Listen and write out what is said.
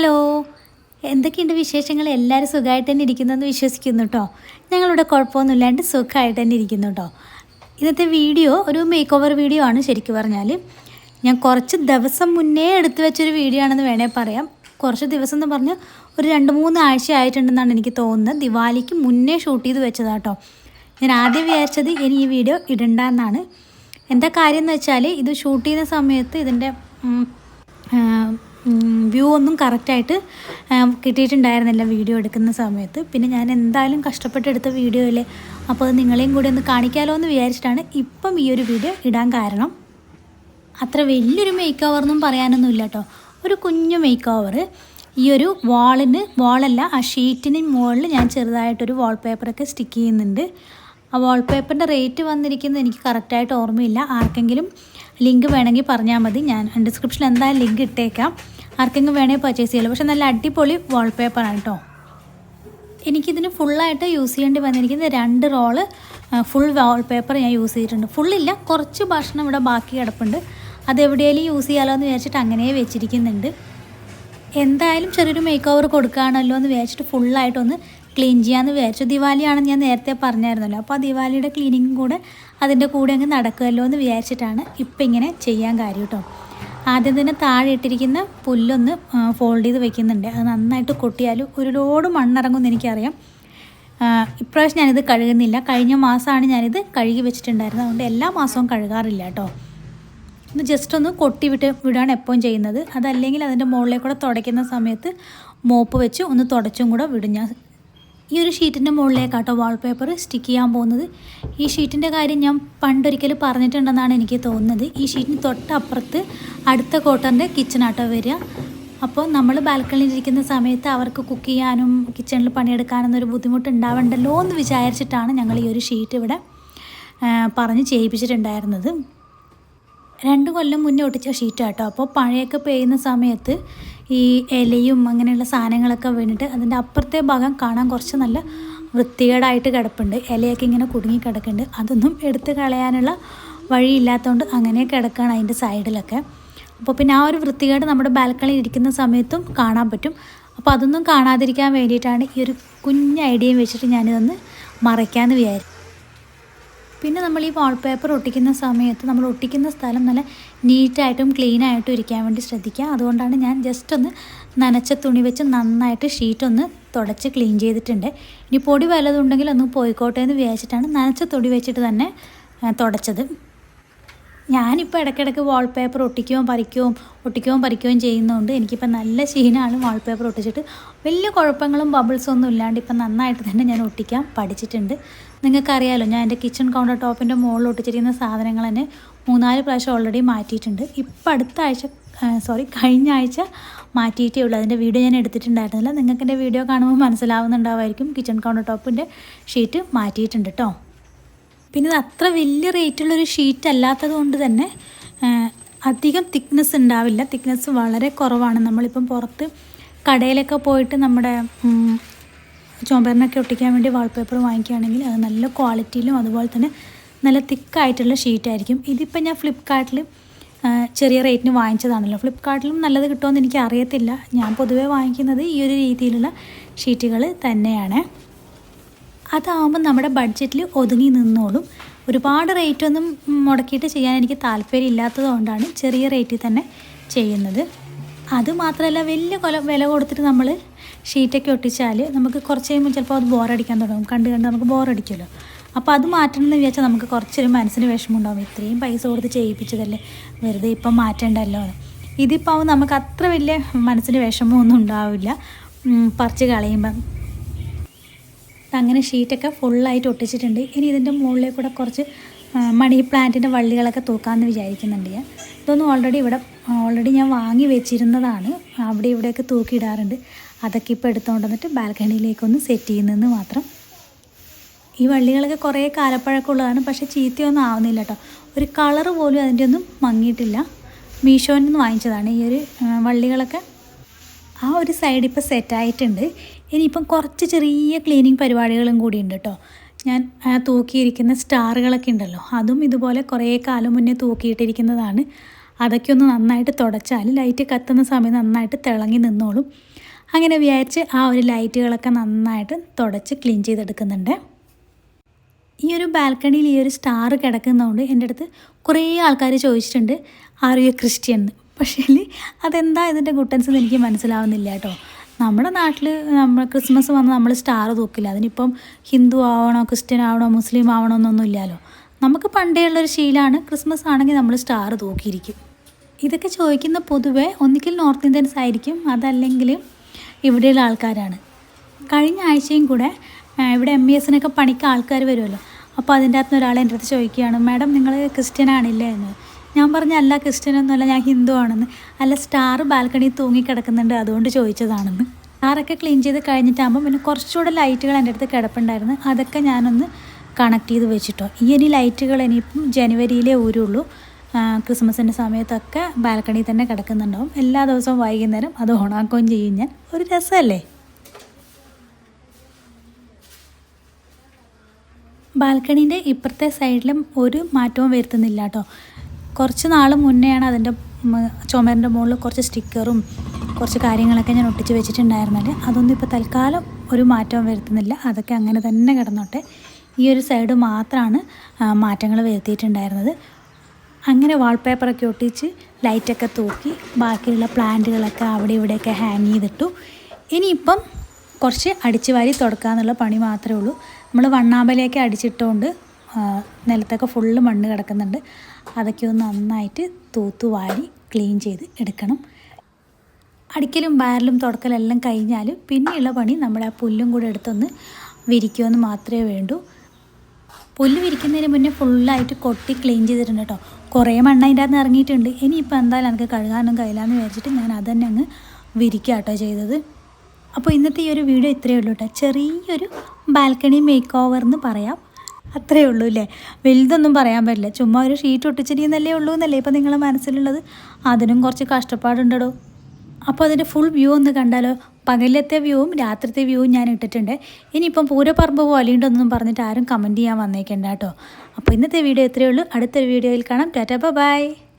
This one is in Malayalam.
ഹലോ. എന്തൊക്കെയുണ്ട് വിശേഷങ്ങൾ? എല്ലാവരും സുഖമായിട്ട് തന്നെ ഇരിക്കുന്നെന്ന് വിശ്വസിക്കുന്നു കേട്ടോ ഞങ്ങളിവിടെ കുഴപ്പമൊന്നുമില്ലാണ്ട് സുഖമായിട്ട് തന്നെ ഇരിക്കുന്നു കേട്ടോ ഇന്നത്തെ വീഡിയോ ഒരു മേക്ക് ഓവർ വീഡിയോ ആണ് ശരിക്കും പറഞ്ഞാൽ ഞാൻ കുറച്ച് ദിവസം മുന്നേ എടുത്തു വെച്ചൊരു വീഡിയോ ആണെന്ന് വേണേൽ പറയാം. കുറച്ച് ദിവസം എന്ന് പറഞ്ഞാൽ ഒരു രണ്ട് മൂന്ന് ആഴ്ച ആയിട്ടുണ്ടെന്നാണ് എനിക്ക് തോന്നുന്നത്. ദിവാലിക്ക് മുന്നേ ഷൂട്ട് ചെയ്ത് വെച്ചതാട്ടോ ഞാൻ ആദ്യം വിചാരിച്ചത് ഇനി ഈ വീഡിയോ ഇടണ്ട എന്നാണ് എന്താ കാര്യം എന്ന് വെച്ചാൽ ഇത് ഷൂട്ട് ചെയ്യുന്ന സമയത്ത് ഇതിന്റെ വ്യൂ ഒന്നും കറക്റ്റായിട്ട് കിട്ടിയിട്ടുണ്ടായിരുന്നില്ല വീഡിയോ എടുക്കുന്ന സമയത്ത്. പിന്നെ ഞാൻ എന്തായാലും കഷ്ടപ്പെട്ടെടുത്ത വീഡിയോ അല്ലേ? അപ്പോൾ അത് നിങ്ങളെയും കൂടി ഒന്ന് കാണിക്കാമല്ലോ എന്ന് വിചാരിച്ചിട്ടാണ് ഇപ്പം ഈ ഒരു വീഡിയോ ഇടാൻ കാരണം. അത്ര വലിയൊരു മേക്ക് ഓവറൊന്നും പറയാനൊന്നുമില്ല കേട്ടോ ഒരു കുഞ്ഞു മേക്ക് ഓവർ ഈ ഒരു വാളിന് വാളല്ല ആ ഷീറ്റിന് മുകളിൽ ഞാൻ ചെറുതായിട്ടൊരു വാൾപേപ്പറൊക്കെ സ്റ്റിക്ക് ചെയ്യുന്നുണ്ട്. ആ വാൾപേപ്പറിന്റെ റേറ്റ് വന്നിരിക്കുന്നത് എനിക്ക് കറക്റ്റായിട്ട് ഓർമ്മയില്ല. ആർക്കെങ്കിലും ലിങ്ക് വേണമെങ്കിൽ പറഞ്ഞാൽ മതി. ഞാൻ ഡിസ്ക്രിപ്ഷനിൽ എന്തായാലും ലിങ്ക് ഇട്ടേക്കാം. ആർക്കെങ്കിലും വേണമെങ്കിൽ പർച്ചേസ് ചെയ്യാമല്ലോ പക്ഷെ നല്ല അടിപൊളി വാൾപേപ്പറാണ് കേട്ടോ എനിക്കിതിന് ഫുള്ളായിട്ട് യൂസ് ചെയ്യേണ്ടി വന്നിരിക്കുന്നത് രണ്ട് റോൾ ഫുൾ വാൾപേപ്പർ ഞാൻ യൂസ് ചെയ്തിട്ടുണ്ട്. ഫുള്ളില്ല കുറച്ച് ഭക്ഷണം ഇവിടെ ബാക്കി കിടപ്പുണ്ട്. അതെവിടെയെങ്കിലും യൂസ് ചെയ്യാമല്ലോ എന്ന് വിചാരിച്ചിട്ട് അങ്ങനെ വെച്ചിരിക്കുന്നുണ്ട്. എന്തായാലും ചെറിയൊരു മേക്ക് ഓവർ കൊടുക്കുകയാണല്ലോ എന്ന് വിചാരിച്ചിട്ട് ഫുള്ളായിട്ടൊന്ന് ക്ലീൻ ചെയ്യാമെന്ന് വിചാരിച്ചു. ദിവാലിയാണെന്ന് ഞാൻ നേരത്തെ പറഞ്ഞായിരുന്നല്ലോ. അപ്പോൾ ആ ദിവാലിയുടെ ക്ലീനിങ്ങും കൂടെ അതിന്റെ കൂടെ അങ്ങ് നടക്കുമല്ലോ എന്ന് വിചാരിച്ചിട്ടാണ് ഇപ്പം ഇങ്ങനെ ചെയ്യാൻ കാര്യം കേട്ടോ ആദ്യം തന്നെ താഴെ ഇട്ടിരിക്കുന്ന പുല്ലൊന്ന് ഫോൾഡ് ചെയ്ത് വെക്കുന്നുണ്ട്. അത് നന്നായിട്ട് കൊട്ടിയാലും ഒരു ലോഡ് മണ്ണിറങ്ങുമെന്ന് എനിക്കറിയാം. ഇപ്രാവശ്യം ഞാനിത് കഴുകുന്നില്ല. കഴിഞ്ഞ മാസമാണ് ഞാനിത് കഴുകി വെച്ചിട്ടുണ്ടായിരുന്നത്. അതുകൊണ്ട് എല്ലാ മാസവും കഴുകാറില്ല കേട്ടോ ഒന്ന് ജസ്റ്റ് ഒന്ന് കൊട്ടി വിട്ട് വിടാണ് എപ്പോഴും ചെയ്യുന്നത്. അതല്ലെങ്കിൽ അതിന്റെ മുകളിലേക്കൂടെ തുടയ്ക്കുന്ന സമയത്ത് മോപ്പ് വെച്ച് ഒന്ന് തുടച്ചും കൂടെ വിടും ഞാൻ. ഈ ഒരു ഷീറ്റിന്റെ മുകളിലേക്കാട്ടോ വാൾപേപ്പർ സ്റ്റിക്ക് ചെയ്യാൻ പോകുന്നത്. ഈ ഷീറ്റിന്റെ കാര്യം ഞാൻ പണ്ടൊരിക്കൽ പറഞ്ഞിട്ടുണ്ടെന്നാണ് എനിക്ക് തോന്നുന്നത്. ഈ ഷീറ്റിന് തൊട്ടപ്പുറത്ത് അടുത്ത കോട്ടറിന്റെ കിച്ചണാട്ടോ വരിക. അപ്പോൾ നമ്മൾ ബാൽക്കണിയിൽ ഇരിക്കുന്ന സമയത്ത് അവർക്ക് കുക്ക് ചെയ്യാനും കിച്ചണിൽ പണിയെടുക്കാനൊന്നും ഒരു ബുദ്ധിമുട്ട് ഉണ്ടാവണ്ടല്ലോ എന്ന് വിചാരിച്ചിട്ടാണ് ഞങ്ങൾ ഈ ഒരു ഷീറ്റ് ഇവിടെ പറഞ്ഞ് ചെയ്യിപ്പിച്ചിട്ടുണ്ടായിരുന്നത്. രണ്ട് കൊല്ലം മുന്നേ ഒട്ടിച്ച ഷീറ്റ് കേട്ടോ അപ്പോൾ പഴയൊക്കെ പെയ്യുന്ന സമയത്ത് ഈ ഇലയും അങ്ങനെയുള്ള സാധനങ്ങളൊക്കെ വീണിട്ട് അതിന്റെ അപ്പുറത്തെ ഭാഗം കാണാൻ കുറച്ച് നല്ല വൃത്തികേടായിട്ട് കിടപ്പുണ്ട്. ഇലയൊക്കെ ഇങ്ങനെ കുടുങ്ങി കിടക്കുന്നുണ്ട്. അതൊന്നും എടുത്ത് കളയാനുള്ള വഴിയില്ലാത്തതുകൊണ്ട് അങ്ങനെ കിടക്കുകയാണ് അതിന്റെ സൈഡിലൊക്കെ. അപ്പോൾ പിന്നെ ആ ഒരു വൃത്തികേട് നമ്മുടെ ബാൽക്കണിയിൽ ഇരിക്കുന്ന സമയത്തും കാണാൻ പറ്റും. അപ്പോൾ അതൊന്നും കാണാതിരിക്കാൻ വേണ്ടിയിട്ടാണ് ഈ ഒരു കുഞ്ഞ് ഐഡിയയും വെച്ചിട്ട് ഞാനിതൊന്ന് മറയ്ക്കാമെന്ന് വിചാരിച്ചു പിന്നെ നമ്മൾ ഈ വാൾപേപ്പർ ഒട്ടിക്കുന്ന സമയത്ത് നമ്മൾ ഒട്ടിക്കുന്ന സ്ഥലം നല്ല നീറ്റായിട്ടും ക്ലീനായിട്ടും ഇരിക്കാൻ വേണ്ടി ശ്രദ്ധിക്കുക. അതുകൊണ്ടാണ് ഞാൻ ജസ്റ്റ് ഒന്ന് നനച്ച തുണി വെച്ച് നന്നായിട്ട് ഷീറ്റ് ഒന്ന് തുടച്ച് ക്ലീൻ ചെയ്തിട്ടുണ്ട്. ഇനി പൊടി വല്ലതുണ്ടെങ്കിൽ ഒന്ന് പോയിക്കോട്ടെ എന്ന് വിചാരിച്ചിട്ടാണ് നനച്ച തുണി വെച്ചിട്ട് തന്നെ തുടച്ചത്. ഞാനിപ്പോൾ ഇടയ്ക്കിടയ്ക്ക് വാൾപേപ്പർ ഒട്ടിക്കുകയും പറിക്കുകയും ഒട്ടിക്കുകയും പറിക്കുകയും ചെയ്യുന്നതുകൊണ്ട് എനിക്കിപ്പോൾ നല്ല ശീലമാണ് വാൾപേപ്പർ ഒട്ടിച്ചിട്ട്. വലിയ കുഴപ്പങ്ങളും ബബിൾസും ഒന്നും ഇല്ലാണ്ട് ഇപ്പം നന്നായിട്ട് തന്നെ ഞാൻ ഒട്ടിക്കാൻ പഠിച്ചിട്ടുണ്ട്. നിങ്ങൾക്കറിയാലോ ഞാൻ എന്റെ കിച്ചൺ കൗണ്ടർ ടോപ്പിന്റെ മുകളിൽ ഒട്ടിച്ചിരിക്കുന്ന സാധനങ്ങൾ തന്നെ മൂന്നാൽ പ്രാവശ്യം ഓൾറെഡി മാറ്റിയിട്ടുണ്ട്. ഇപ്പം അടുത്ത ആഴ്ച സോറി കഴിഞ്ഞ ആഴ്ച മാറ്റിയിട്ടേ ഉള്ളൂ. അതിന്റെ വീഡിയോ ഞാൻ എടുത്തിട്ടുണ്ടായിരുന്നില്ല. നിങ്ങൾക്ക് എന്റെ വീഡിയോ കാണുമ്പോൾ മനസ്സിലാവുന്നുണ്ടാവുമായിരിക്കും. കിച്ചൺ കൗണ്ടർ ടോപ്പിന്റെ ഷീറ്റ് മാറ്റിയിട്ടുണ്ട് കേട്ടോ പിന്നെ ഇത് അത്ര വലിയ റേറ്റുള്ളൊരു ഷീറ്റ് അല്ലാത്തത് കൊണ്ട് തന്നെ അധികം തിക്നെസ് ഉണ്ടാവില്ല. തിക്നെസ് വളരെ കുറവാണ്. നമ്മളിപ്പം പുറത്ത് കടയിലൊക്കെ പോയിട്ട് നമ്മുടെ ചുമരിനൊക്കെ ഒട്ടിക്കാൻ വേണ്ടി വാൾപേപ്പർ വാങ്ങിക്കുകയാണെങ്കിൽ അത് നല്ല ക്വാളിറ്റിയിലും അതുപോലെ തന്നെ നല്ല തിക്കായിട്ടുള്ള ഷീറ്റായിരിക്കും ഇതിപ്പോൾ ഞാൻ ഫ്ലിപ്പ്കാർട്ടിൽ ചെറിയ റേറ്റിന് വാങ്ങിച്ചതാണല്ലോ. ഫ്ലിപ്പ്കാർട്ടിലും നല്ലത് കിട്ടുമെന്ന് എനിക്ക് അറിയത്തില്ല ഞാൻ പൊതുവേ വാങ്ങിക്കുന്നത് ഈ ഒരു രീതിയിലുള്ള ഷീറ്റുകൾ തന്നെയാണ്. അതാവുമ്പോൾ നമ്മുടെ ബഡ്ജറ്റിൽ ഒതുങ്ങി നിന്നോളും. ഒരുപാട് റേറ്റ് ഒന്നും മുടക്കിയിട്ട് ചെയ്യാൻ എനിക്ക് താല്പര്യം ഇല്ലാത്തത് കൊണ്ടാണ് ചെറിയ റേറ്റിൽ തന്നെ ചെയ്യുന്നത്. അത് മാത്രമല്ല വലിയ കൊല വില കൊടുത്തിട്ട് നമ്മൾ ഷീറ്റൊക്കെ ഒട്ടിച്ചാൽ നമുക്ക് കുറച്ച് കഴിയുമ്പോൾ ചിലപ്പോൾ അത് ബോറടിക്കാൻ തുടങ്ങും. കണ്ട് കണ്ട് നമുക്ക് ബോറടിക്കുമല്ലോ അപ്പോൾ അത് മാറ്റണമെന്ന് വിചാരിച്ചാൽ നമുക്ക് കുറച്ചൊരു മനസ്സിന് വിഷമം ഉണ്ടാകും ഇത്രയും പൈസ കൊടുത്ത് ചെയ്യിപ്പിച്ചതല്ലേ? വെറുതെ ഇപ്പം മാറ്റേണ്ടല്ലോ. ഇതിപ്പോൾ നമുക്ക് അത്ര വലിയ മനസ്സിന് വിഷമമൊന്നും ഉണ്ടാവില്ല. പറിച്ച് കളയുമ്പം. അങ്ങനെ ഷീറ്റൊക്കെ ഫുള്ളായിട്ട് ഒട്ടിച്ചിട്ടുണ്ട്. ഇനി ഇതിന്റെ മുകളിലേക്ക് കൂടെ കുറച്ച് മണി പ്ലാന്റിന്റെ വള്ളികളൊക്കെ തൂക്കാമെന്ന് വിചാരിക്കുന്നുണ്ട് ഞാൻ. ഇതൊന്നും ഓൾറെഡി ഇവിടെ ഓൾറെഡി ഞാൻ വാങ്ങി വെച്ചിരുന്നതാണ്. അവിടെ ഇവിടെയൊക്കെ തൂക്കിയിടാറുണ്ട്. അതൊക്കെ ഇപ്പോൾ എടുത്തുകൊണ്ട് വന്നിട്ട് ബാൽക്കണിയിലേക്കൊന്ന് സെറ്റ് ചെയ്യുന്നതെന്ന് മാത്രം. ഈ വള്ളികളൊക്കെ കുറേ കാലപ്പഴക്കമുള്ളതാണ് പക്ഷേ ചീത്തയൊന്നും ആവുന്നില്ല കേട്ടോ ഒരു കളറ് പോലും അതിന്റെ ഒന്നും മങ്ങിയിട്ടില്ല. മീഷോയിൽ നിന്ന് വാങ്ങിച്ചതാണ് ഈ ഒരു വള്ളികളൊക്കെ. ആ ഒരു സൈഡ് ഇപ്പോൾ സെറ്റായിട്ടുണ്ട് ഇനിയിപ്പം കുറച്ച് ചെറിയ ക്ലീനിങ് പരിപാടികളും കൂടി ഉണ്ട് കേട്ടോ ഞാൻ തൂക്കിയിരിക്കുന്ന സ്റ്റാറുകളൊക്കെ ഉണ്ടല്ലോ. അതും ഇതുപോലെ കുറേ കാലം മുന്നേ തൂക്കിയിട്ടിരിക്കുന്നതാണ്. അതൊക്കെ ഒന്ന് നന്നായിട്ട് തുടച്ചാൽ ലൈറ്റ് കത്തുന്ന സമയം നന്നായിട്ട് തിളങ്ങി നിന്നോളും. അങ്ങനെ വിചാരിച്ച് ആ ഒരു ലൈറ്റുകളൊക്കെ നന്നായിട്ട് തുടച്ച് ക്ലീൻ ചെയ്തെടുക്കുന്നുണ്ട്. ഈ ഒരു ബാൽക്കണിയിൽ ഈ ഒരു സ്റ്റാർ കിടക്കുന്നതുകൊണ്ട് എന്റെ അടുത്ത് കുറേ ആൾക്കാർ ചോദിച്ചിട്ടുണ്ട് ആർ യു ക്രിസ്ത്യൻ? പക്ഷേ അതെന്താ ഇതിന്റെ ഗുട്ടൻസ് എന്ന് എനിക്ക് മനസ്സിലാവുന്നില്ല കേട്ടോ നമ്മുടെ നാട്ടിൽ നമ്മൾ ക്രിസ്മസ് വന്ന് നമ്മൾ സ്റ്റാർ തൂക്കില്ല. അതിനിപ്പം ഹിന്ദു ആവണോ ക്രിസ്ത്യൻ ആവണോ മുസ്ലിം ആവണോ എന്നൊന്നും ഇല്ലല്ലോ നമുക്ക് പണ്ടേ ഉള്ളൊരു ശീലമാണ് ക്രിസ്മസ് ആണെങ്കിൽ നമ്മൾ സ്റ്റാർ തൂക്കിയിരിക്കും. ഇതൊക്കെ ചോദിക്കുന്ന പൊതുവെ ഒന്നിക്കിൽ നോർത്ത് ഇന്ത്യൻസ് ആയിരിക്കും അതല്ലെങ്കിൽ ഇവിടെയുള്ള ആൾക്കാരാണ്. കഴിഞ്ഞ ആഴ്ചയും കൂടെ ഇവിടെ എം ബി എസിനൊക്കെ പണിക്ക് ആൾക്കാർ വരുമല്ലോ അപ്പോൾ അതിന്റെ അകത്തുനിന്ന് ഒരാൾ എന്റെ അടുത്ത് ചോദിക്കുകയാണ് മാഡം നിങ്ങൾ ക്രിസ്ത്യൻ ആണില്ലേ എന്ന്? ഞാൻ പറഞ്ഞ അല്ല ക്രിസ്ത്യൻ ഒന്നുമല്ല ഞാൻ ഹിന്ദു ആണെന്ന്. അല്ല സ്റ്റാർ ബാൽക്കണി തൂങ്ങിക്കിടക്കുന്നുണ്ട് അതുകൊണ്ട് ചോദിച്ചതാണെന്ന്. സ്റ്റാറൊക്കെ ക്ലീൻ ചെയ്ത് കഴിഞ്ഞിട്ടാകുമ്പോൾ പിന്നെ കുറച്ചുകൂടെ ലൈറ്റുകൾ എന്റെ അടുത്ത് കിടപ്പുണ്ടായിരുന്നു. അതൊക്കെ ഞാനൊന്ന് കണക്ട് ചെയ്ത് വെച്ചിട്ടോ. ഈ ഇനി ലൈറ്റുകൾ ഇനിയിപ്പം ജനുവരിയിലേ ഊരുള്ളൂ. ക്രിസ്മസിന്റെ സമയത്തൊക്കെ ബാൽക്കണിയിൽ തന്നെ കിടക്കുന്നുണ്ടാവും. എല്ലാ ദിവസവും വൈകുന്നേരം അത് ഓണാക്കുകയും ചെയ്യും ഞാൻ. ഒരു രസമല്ലേ? ബാൽക്കണീന്റെ ഇപ്പുറത്തെ സൈഡിലും ഒരു മാറ്റവും വരുത്തുന്നില്ല കേട്ടോ. കുറച്ച് നാൾ മുന്നെയാണ് അതിന്റെ ചുമരിന്റെ മുകളിൽ കുറച്ച് സ്റ്റിക്കറും കുറച്ച് കാര്യങ്ങളൊക്കെ ഞാൻ ഒട്ടിച്ച് വെച്ചിട്ടുണ്ടായിരുന്നത്. അതൊന്നും ഇപ്പോൾ തൽക്കാലം ഒരു മാറ്റവും വരുത്തുന്നില്ല. അതൊക്കെ അങ്ങനെ തന്നെ കിടന്നോട്ടെ. ഈ ഒരു സൈഡ് മാത്രമാണ് മാറ്റങ്ങൾ വരുത്തിയിട്ടുണ്ടായിരുന്നത്. അങ്ങനെ വാൾപേപ്പറൊക്കെ ഒട്ടിച്ച് ലൈറ്റൊക്കെ തൂക്കി ബാക്കിയുള്ള പ്ലാന്റുകളൊക്കെ അവിടെ ഇവിടെയൊക്കെ ഹാങ് ചെയ്തിട്ടു. ഇനിയിപ്പം കുറച്ച് അടിച്ചു വാരി തുടക്കുക എന്നുള്ള പണി മാത്രമേ ഉള്ളൂ. നമ്മൾ വണ്ണാമ്പലയൊക്കെ അടിച്ചിട്ടുകൊണ്ട് നിലത്തൊക്കെ ഫുള്ള് മണ്ണ് കിടക്കുന്നുണ്ട്. അതൊക്കെ ഒന്ന് നന്നായിട്ട് തൂത്തു വാരി ക്ലീൻ ചെയ്ത് എടുക്കണം. അടിക്കലും ബാരലും തുടക്കലും എല്ലാം കഴിഞ്ഞാൽ പിന്നെയുള്ള പണി നമ്മൾ ആ പുല്ലും കൂടെ എടുത്തൊന്ന് വിരിക്കുമെന്ന് മാത്രമേ വേണ്ടൂ. പുല്ല് വിരിക്കുന്നതിന് മുന്നേ ഫുള്ളായിട്ട് കൊട്ടി ക്ലീൻ ചെയ്തിട്ടുണ്ട് കേട്ടോ കുറേ മണ്ണ് അതിന്റെ അകത്ത് ഇറങ്ങിയിട്ടുണ്ട്. ഇനിയിപ്പോൾ എന്തായാലും എനിക്ക് കഴുകാനൊന്നും കഴിയില്ലാന്ന് വിചാരിച്ചിട്ട് ഞാൻ അതന്നെ അങ്ങ് വിരിക്കുക കേട്ടോ ചെയ്തത്. അപ്പോൾ ഇന്നത്തെ ഈ ഒരു വീഡിയോ ഇത്രയേ ഉള്ളൂ കേട്ടോ ചെറിയൊരു ബാൽക്കണി മേക്ക് ഓവർ എന്ന് പറയാം. അത്രയേ ഉള്ളൂ അല്ലേ വലുതൊന്നും പറയാൻ പറ്റില്ല. ചുമ്മാ ഒരു ഷീറ്റ് ഒട്ടിച്ചിരിക്കുന്നല്ലേ ഉള്ളൂ എന്നല്ലേ ഇപ്പം നിങ്ങളെ മനസ്സിലുള്ളത്? അതിനും കുറച്ച് കഷ്ടപ്പാടുണ്ടടോ. അപ്പോൾ അതിന്റെ ഫുൾ വ്യൂ ഒന്ന് കണ്ടാലോ? പകലത്തെ വ്യൂവും രാത്രിത്തെ വ്യൂവും ഞാൻ ഇട്ടിട്ടുണ്ട്. ഇനിയിപ്പം പൂരപ്പറമ്പ് പോലെയുണ്ടെന്നൊന്നും പറഞ്ഞിട്ട് ആരും കമന്റ് ചെയ്യാൻ വന്നേക്കണ്ട കേട്ടോ. അപ്പോൾ ഇന്നത്തെ വീഡിയോ ഇത്രയേ ഉള്ളൂ. അടുത്തൊരു വീഡിയോയിൽ കാണാം. Tata bye.